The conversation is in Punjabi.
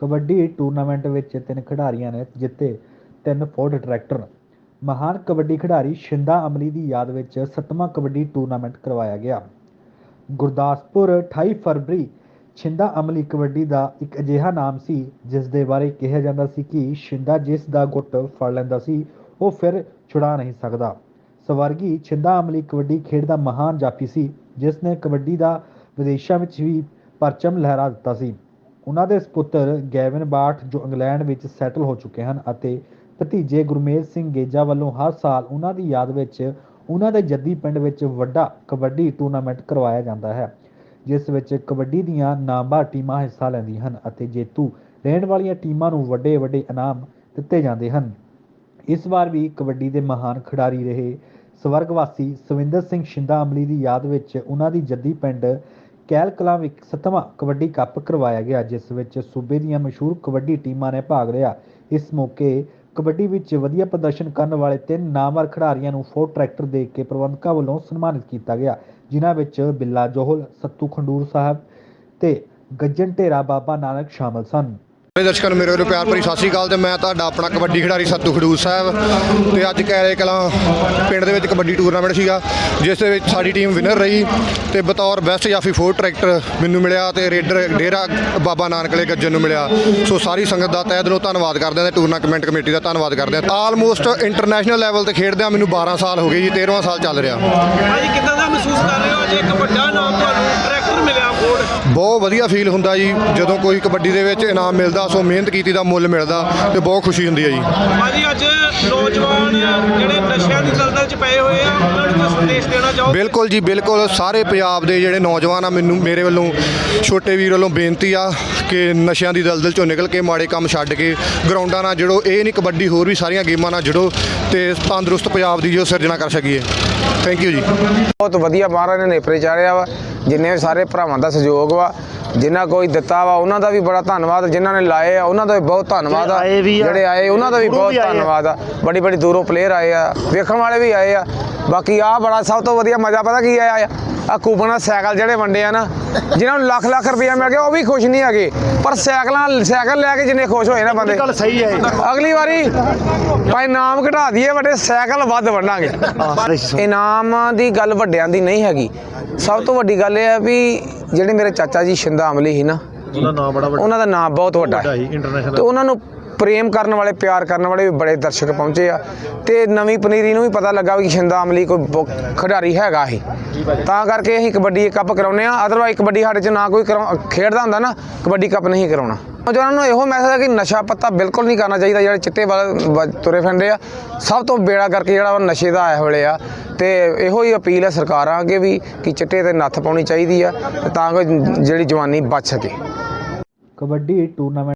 ਕਬੱਡੀ ਟੂਰਨਾਮੈਂਟ ਵਿੱਚ ਤਿੰਨ ਖਿਡਾਰੀਆਂ ਨੇ ਜਿੱਤੇ ਤਿੰਨ ਫੋਰਡ ਟਰੈਕਟਰ। ਮਹਾਨ ਕਬੱਡੀ ਖਿਡਾਰੀ ਸ਼ਿੰਦਾ ਅਮਲੀ ਦੀ ਯਾਦ ਵਿੱਚ ਸੱਤਵਾਂ ਕਬੱਡੀ ਟੂਰਨਾਮੈਂਟ ਕਰਵਾਇਆ ਗਿਆ। ਗੁਰਦਾਸਪੁਰ 28 ਫਰਵਰੀ ਛਿੰਦਾ ਅਮਲੀ ਕਬੱਡੀ ਦਾ ਇੱਕ ਅਜਿਹਾ ਨਾਮ ਸੀ ਜਿਸ ਦੇ ਬਾਰੇ ਕਿਹਾ ਜਾਂਦਾ ਸੀ ਕਿ ਛਿੰਦਾ ਜਿਸ ਦਾ ਗੁੱਟ ਫੜ ਲੈਂਦਾ ਸੀ, ਉਹ ਫਿਰ ਛੁਡਾ ਨਹੀਂ ਸਕਦਾ। ਸਵਰਗੀ ਛਿੰਦਾ ਅਮਲੀ ਕਬੱਡੀ ਖੇਡ ਦਾ ਮਹਾਨ ਜਾਫੀ ਸੀ ਜਿਸ ਨੇ ਕਬੱਡੀ ਦਾ ਵਿਦੇਸ਼ਾਂ ਵਿੱਚ ਵੀ ਪਰਚਮ ਲਹਿਰਾ ਦਿੱਤਾ ਸੀ। ਉਹਨਾਂ ਦੇ ਸੁਪੁੱਤਰ ਗੈਵਨ ਬਾਠ ਜੋ ਇੰਗਲੈਂਡ ਵਿੱਚ ਸੈਟਲ ਹੋ ਚੁੱਕੇ ਹਨ ਅਤੇ ਭਤੀਜੇ ਗੁਰਮੇਲ ਸਿੰਘ ਗੇਜਾ ਵੱਲੋਂ ਹਰ ਸਾਲ ਉਹਨਾਂ ਦੀ ਯਾਦ ਵਿੱਚ ਉਹਨਾਂ ਦੇ ਜੱਦੀ ਪਿੰਡ ਵਿੱਚ ਵੱਡਾ ਕਬੱਡੀ ਟੂਰਨਾਮੈਂਟ ਕਰਵਾਇਆ ਜਾਂਦਾ ਹੈ, ਜਿਸ ਵਿੱਚ ਕਬੱਡੀ ਦੀਆਂ ਨਾਮਵਰ ਟੀਮਾਂ ਹਿੱਸਾ ਲੈਂਦੀਆਂ ਹਨ ਅਤੇ ਜੇਤੂ ਰਹਿਣ ਵਾਲੀਆਂ ਟੀਮਾਂ ਨੂੰ ਵੱਡੇ ਵੱਡੇ ਇਨਾਮ ਦਿੱਤੇ ਜਾਂਦੇ ਹਨ। ਇਸ ਵਾਰ ਵੀ ਕਬੱਡੀ ਦੇ ਮਹਾਨ ਖਿਡਾਰੀ ਰਹੇ ਸਵਰਗਵਾਸੀ ਸਵਿੰਦਰ ਸਿੰਘ ਸ਼ਿੰਦਾ ਅਮਲੀ ਦੀ ਯਾਦ ਵਿੱਚ ਉਹਨਾਂ ਦੀ ਜੱਦੀ ਪਿੰਡ ਕੈਲ ਕਲਾਂ ਵਿੱਚ ਸੱਤਵਾਂ ਕਬੱਡੀ ਕੱਪ ਕਰਵਾਇਆ ਗਿਆ, ਜਿਸ ਵਿੱਚ ਸੂਬੇ ਦੀਆਂ ਮਸ਼ਹੂਰ ਕਬੱਡੀ ਟੀਮਾਂ ਨੇ ਭਾਗ ਲਿਆ। ਇਸ ਮੌਕੇ ਕਬੱਡੀ ਵਿੱਚ ਵਧੀਆ ਪ੍ਰਦਰਸ਼ਨ ਕਰਨ ਵਾਲੇ ਤਿੰਨ ਨਾਮਵਰ ਖਿਡਾਰੀਆਂ ਨੂੰ ਫੋਰ ਟਰੈਕਟਰ ਦੇ ਕੇ ਪ੍ਰਬੰਧਕਾਂ ਵੱਲੋਂ ਸਨਮਾਨਿਤ ਕੀਤਾ ਗਿਆ, ਜਿਨ੍ਹਾਂ ਵਿੱਚ ਬਿੱਲਾ ਜੋਹਲ, ਸੱਤੂ ਖੰਡੂਰ ਸਾਹਿਬ ਤੇ ਗੱਜਣ ਢੇਰਾ ਬਾਬਾ ਨਾਨਕ ਸ਼ਾਮਲ ਸਨ। ਸਾਰੇ ਦਰਸ਼ਕਾਂ ਨੂੰ ਮੇਰੇ ਵੱਲੋਂ ਪਿਆਰ ਭਰੀ ਸਤਿ ਸ਼੍ਰੀ ਅਕਾਲ ਤੇ ਮੈਂ ਤੁਹਾਡਾ ਆਪਣਾ ਕਬੱਡੀ ਖਿਡਾਰੀ ਸੱਤੂ ਖਡੂਰ ਸਾਹਿਬ ਤੇ ਅੱਜ ਕੈਰੇ ਕਲਾਂ ਪਿੰਡ ਦੇ ਵਿੱਚ ਕਬੱਡੀ ਟੂਰਨਾਮੈਂਟ ਸੀਗਾ, ਜਿਸ ਦੇ ਵਿੱਚ ਸਾਡੀ ਟੀਮ ਵਿਨਰ ਰਹੀ ਤੇ ਬਤੌਰ ਬੈਸਟ ਜਾਫੀ ਫੋਰ ਟਰੈਕਟਰ ਮੈਨੂੰ ਮਿਲਿਆ ਤੇ ਰੇਡਰ ਡੇਰਾ ਬਾਬਾ ਨਾਨਕਲੇ ਵਾਲੇ ਗੱਜਣ ਨੂੰ ਮਿਲਿਆ। ਸੋ ਸਾਰੀ ਸੰਗਤ ਦਾ ਤਹਿ ਦਿਲੋਂ ਧੰਨਵਾਦ ਕਰਦੇ ਹਾਂ ਤੇ ਟੂਰਨਾਮੈਂਟ ਕਮੇਟੀ ਦਾ ਧੰਨਵਾਦ ਕਰਦੇ ਹਾਂ। ਆਲਮੋਸਟ ਇੰਟਰਨੈਸ਼ਨਲ ਲੈਵਲ ਤੇ ਖੇਡਦਿਆਂ ਮੈਨੂੰ 12 ਸਾਲ ਹੋ ਗਏ ਜੀ 13ਵਾਂ ਸਾਲ ਚੱਲ ਰਿਹਾ। ਭਾਜੀ, ਕਿੱਦਾਂ ਦਾ ਮਹਿਸੂਸ ਕਰ ਰਹੇ ਹੋ? ਅੱਜ ਇੱਕ ਵੱਡਾ ਨਾਮ ਤੁਹਾਨੂੰ ਬਹੁਤ ਵਧੀਆ ਫੀਲ ਹੁੰਦਾ ਜੀ। ਜਦੋਂ ਕੋਈ ਕਬੱਡੀ ਦੇ ਵਿੱਚ ਇਨਾਮ ਮਿਲਦਾ ਸੋ ਮਿਹਨਤ ਕੀਤੀ ਦਾ ਮੁੱਲ ਮਿਲਦਾ ਤੇ ਬਹੁਤ ਖੁਸ਼ੀ ਹੁੰਦੀ ਹੈ ਜੀ। ਭਾਜੀ ਅੱਜ ਨੌਜਵਾਨ ਜਿਹੜੇ ਨਸ਼ਿਆਂ ਦੀ ਦਲਦਲ 'ਚ ਪਏ ਹੋਏ ਆ ਉਹਨਾਂ ਨੂੰ ਕੋਈ ਸੰਦੇਸ਼ ਦੇਣਾ ਚਾਹੋ? ਬਿਲਕੁਲ ਜੀ ਬਿਲਕੁਲ। ਸਾਰੇ ਪੰਜਾਬ ਦੇ ਜਿਹੜੇ ਨੌਜਵਾਨ ਆ ਮੈਨੂੰ ਮੇਰੇ ਵੱਲੋਂ ਛੋਟੇ ਵੀਰ ਵੱਲੋਂ ਬੇਨਤੀ ਆ ਕਿ ਨਸ਼ਿਆਂ ਦੀ ਦਲਦਲ ਚੋਂ ਨਿਕਲ ਕੇ ਮਾੜੇ ਕੰਮ ਛੱਡ ਕੇ ਗਰਾਊਂਡਾਂ ਨਾਲ ਜੁੜੋ। ਇਹ ਨਹੀਂ ਕਬੱਡੀ ਹੋਰ ਵੀ ਸਾਰੀਆਂ ਗੇਮਾਂ ਨਾਲ ਜੁੜੋ ਤੇ ਤੰਦਰੁਸਤ ਪੰਜਾਬ ਦੀ ਜੋ ਸਿਰਜਣਾ ਕਰ ਸਕੀਏ। ਥੈਂਕ ਯੂ ਜੀ। ਬਹੁਤ ਵਧੀਆ ਮਹਾਰਾਜ ਨੇ ਨੇਪਰੇ ਚਾੜਿਆ ਵਾ ਜਿੰਨੇ ਵੀ ਸਾਰੇ ਭਰਾਵਾਂ ਦਾ ਸਹਿਯੋਗ ਵਾ ਜਿਨ੍ਹਾਂ ਕੋਈ ਦਿੱਤਾ ਵਾ ਉਹਨਾਂ ਦਾ ਵੀ ਬੜਾ ਧੰਨਵਾਦ ਜਿਨ੍ਹਾਂ ਨੇ ਲਾਏ ਆ ਉਹਨਾਂ ਦਾ ਵੀ ਬਹੁਤ ਧੰਨਵਾਦ ਆ। ਜਿਹੜੇ ਆਏ ਵੀ ਆ, ਜਿਹੜੇ ਆਏ ਉਹਨਾਂ ਦਾ ਵੀ ਬਹੁਤ। ਧੰਨਵਾਦ ਆ। ਬੜੀ ਬੜੀ ਦੂਰੋਂ ਪਲੇਅਰ ਆਏ ਆ ਵੇਖਣ ਵਾਲੇ ਵੀ ਆਏ ਆ। ਬਾਕੀ ਆ ਬੜਾ ਸਭ ਤੋਂ ਵਧੀਆ ਮਜ਼ਾ ਪਤਾ ਕੀ ਆਇਆ? ਆ ਕੂਪਨਾਂ ਸਾਈਕਲ ਜਿਹੜੇ ਵੰਡੇ ਆ ਨਾ ਜਿਨ੍ਹਾਂ ਨੂੰ ਲੱਖ ਲੱਖ ਰੁਪਇਆ ਮਿਲ ਗਿਆ ਉਹ ਵੀ ਖੁਸ਼ ਨਹੀਂ ਹੈਗੇ। ਪਰ ਸਾਈਕਲਾਂ ਸਾਈਕਲ ਲੈ ਕੇ ਜਿੰਨੇ ਖੁਸ਼ ਹੋਏ ਨਾ ਬੰਦੇ। ਗੱਲ ਸਹੀ ਹੈ ਅਗਲੀ ਵਾਰੀ ਭਾਈ ਨਾਮ ਘਟਾ ਦਈਏ ਵੱਡੇ ਸਾਈਕਲ ਵੱਧ ਵੰਡਾਂਗੇ। ਇਨਾਮ ਦੀ ਗੱਲ ਵੱਡਿਆਂ ਦੀ ਨਹੀਂ ਹੈਗੀ। ਸਭ ਤੋਂ ਵੱਡੀ ਗੱਲ ਇਹ ਹੈ ਵੀ ਜਿਹੜੇ ਮੇਰੇ ਚਾਚਾ ਜੀ ਸ਼ਿੰਦਾ ਅਮਲੀ ਸੀ ਨਾ ਉਹਦਾ ਨਾਮ ਬੜਾ ਉਹਨਾਂ ਦਾ ਨਾਮ ਬਹੁਤ ਵੱਡਾ ਹੈ। ਤੇ ਉਹਨਾਂ ਨੂੰ ਪ੍ਰੇਮ ਕਰਨ ਵਾਲੇ, ਪਿਆਰ ਕਰਨ ਵਾਲੇ ਵੀ ਬੜੇ ਦਰਸ਼ਕ ਪਹੁੰਚੇ ਆ। ਤੇ ਨਵੀਂ ਪਨੀਰੀ ਨੂੰ ਵੀ ਪਤਾ ਲੱਗਾ ਵੀ ਸ਼ਿੰਦਾ ਅਮਲੀ ਕੋਈ ਬ- ਖਿਡਾਰੀ ਹੈਗਾ ਹੀ ਤਾਂ ਕਰਕੇ ਅਸੀਂ ਕਬੱਡੀ ਕੱਪ ਕਰਾਉਨੇ ਆ ਅਦਰਵਾਈਜ਼ ਕਬੱਡੀ ਸਾਡੇ ਚ ਨਾ ਕੋਈ ਕਰਾਉ- ਖੇਡਦਾ ਹੁੰਦਾ ਨਾ, ਕਬੱਡੀ ਕੱਪ ਨਹੀਂ ਕਰਾਉਣਾ। ਨੌਜਵਾਨਾਂ ਨੂੰ ਇਹੋ ਮੈਸੇਜ ਹੈ ਕਿ ਨਸ਼ਾ ਪੱਤਾ ਬਿਲਕੁਲ ਨਹੀਂ ਕਰਨਾ ਚਾਹੀਦਾ। ਜਿਹੜੇ ਚਿੱਟੇ ਵੱਲ ਤੁਰੇ ਫਿਰਦੇ ਆ, ਸਭ ਤੋਂ ਬੇੜਾ ਕਰਕੇ ਜਿਹੜਾ ਵਾ ਨਸ਼ੇ ਦਾ ਆਇਆ ਵੇਲੇ ਆ। ਤੇ ਇਹੋ ਹੀ ਅਪੀਲ ਹੈ ਸਰਕਾਰਾਂ ਅੱਗੇ ਵੀ ਕਿ ਚਿੱਟੇ ਤੇ ਨੱਥ ਪਾਉਣੀ ਚਾਹੀਦੀ ਆ, ਤੇ ਤਾਂ ਕਿ ਜਿਹੜੀ ਜਵਾਨੀ ਬਚ ਸਕੇ। ਕਬੱਡੀ ਟੂਰਨਾਮੈਂਟ